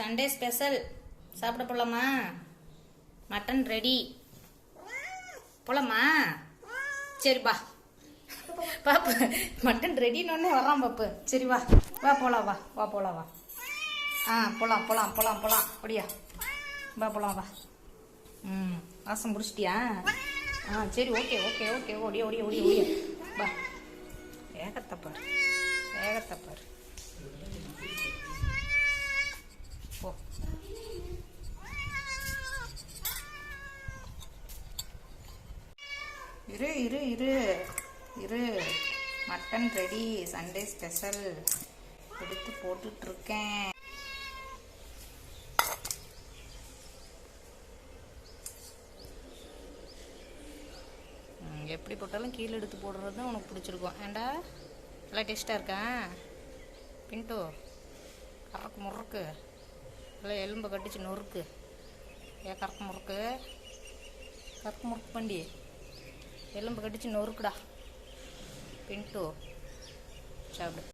Sunday special. சாப்பிட போலாமா? Mutton ready. போலாமா? சரி வா. பாப்பு மட்டன் ரெடின்னு வர்றான் பாப்பு. சரி வா. வா போலாம் வா. வா போலாம் வா. ஆ போலாம் போலாம் போலாம் போலாம். அப்படியா? வா போலாம் வா. ம் வாசம் முடிச்சிட்டியா ஆ சரி ஓகே ஓகே ஓகே. ஓடிய ஓடிய ஓடிய ஓடிய. வா. வேகத்தை பாரு. இரு இரு இரு. இரு. மட்டன் ரெடி சண்டே ஸ்பெஷல் எடுத்து போட்டுட்ருக்கேன். எப்படி போட்டாலும் கீழே எடுத்து போடுறது தான் உனக்கு பிடிச்சிருக்கும். ஏண்டா? நல்லா டேஸ்ட்டாக இருக்கா? பின்ட்டு கறக்கு முறுக்கு. நல்லா எலும்பை கட்டிச்சு நொறுக்கு. ஏன் கறக்கு முறுக்கு? கறக்கு முறுக்கு பண்டி. எலும்பு கடிச்சு நொறுக்குடா. பின்ட்டு சாப்பிடு.